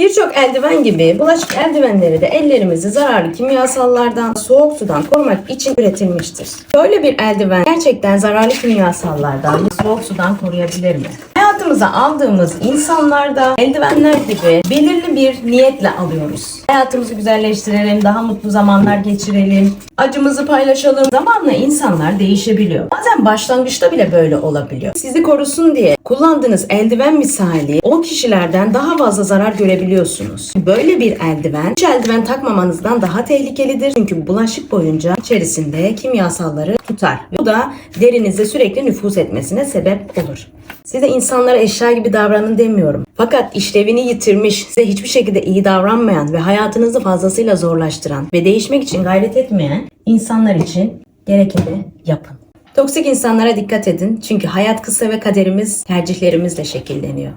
Birçok eldiven gibi bulaşık eldivenleri de ellerimizi zararlı kimyasallardan, soğuk sudan korumak için üretilmiştir. Böyle bir eldiven gerçekten zararlı kimyasallardan, soğuk sudan koruyabilir mi? Hayatımıza aldığımız insanlarda eldivenler gibi belirli bir niyetle alıyoruz. Hayatımızı güzelleştirelim, daha mutlu zamanlar geçirelim, acımızı paylaşalım. Zamanla insanlar değişebiliyor. Bazen başlangıçta bile böyle olabiliyor. Sizi korusun diye kullandığınız eldiven misali o kişilerden daha fazla zarar görebiliyorsunuz. Böyle bir eldiven, hiç eldiven takmamanızdan daha tehlikelidir. Çünkü bulaşık boyunca içerisinde kimyasalları tutar. Bu da derinize sürekli nüfuz etmesine sebep olur. Size insanlara eşya gibi davranın demiyorum. Fakat işlevini yitirmiş, size hiçbir şekilde iyi davranmayan ve hayatınızı fazlasıyla zorlaştıran ve değişmek için gayret etmeyen insanlar için gerekeni yapın. Toksik insanlara dikkat edin çünkü hayat kısa ve kaderimiz tercihlerimizle şekilleniyor.